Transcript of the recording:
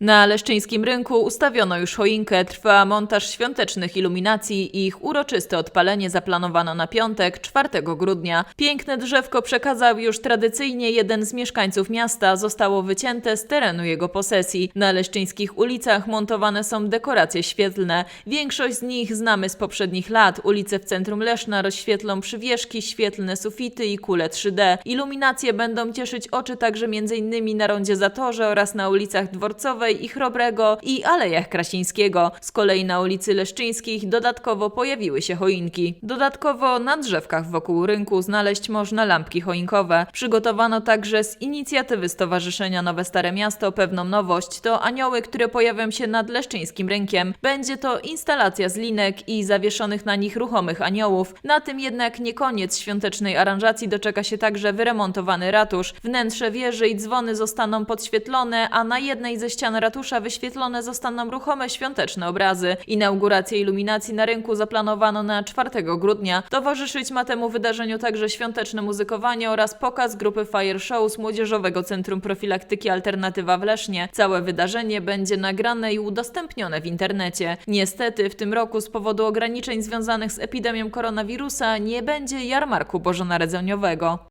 Na leszczyńskim rynku ustawiono już choinkę, trwa montaż świątecznych iluminacji i ich uroczyste odpalenie zaplanowano na piątek, 4 grudnia. Piękne drzewko przekazał już tradycyjnie jeden z mieszkańców miasta, zostało wycięte z terenu jego posesji. Na leszczyńskich ulicach montowane są dekoracje świetlne. Większość z nich znamy z poprzednich lat. Ulice w centrum Leszna rozświetlą przywieszki, świetlne sufity i kule 3D. Iluminacje będą cieszyć oczy także m.in. na rondzie Zatorze oraz na ulicach Dworcowej i Chrobrego i Alejach Krasińskiego. Z kolei na ulicy Leszczyńskich dodatkowo pojawiły się choinki. Dodatkowo na drzewkach wokół rynku znaleźć można lampki choinkowe. Przygotowano także z inicjatywy Stowarzyszenia Nowe Stare Miasto pewną nowość. To anioły, które pojawią się nad Leszczyńskim Rynkiem. Będzie to instalacja z linek i zawieszonych na nich ruchomych aniołów. Na tym jednak nie koniec świątecznej aranżacji doczeka się także wyremontowany ratusz. Wnętrze wieży i dzwony zostaną podświetlone, a na jednej ze ścian ratusza wyświetlone zostaną ruchome świąteczne obrazy. Inaugurację iluminacji na rynku zaplanowano na 4 grudnia. Towarzyszyć ma temu wydarzeniu także świąteczne muzykowanie oraz pokaz grupy Fire Show z Młodzieżowego Centrum Profilaktyki Alternatywa w Lesznie. Całe wydarzenie będzie nagrane i udostępnione w internecie. Niestety w tym roku z powodu ograniczeń związanych z epidemią koronawirusa nie będzie jarmarku bożonarodzeniowego.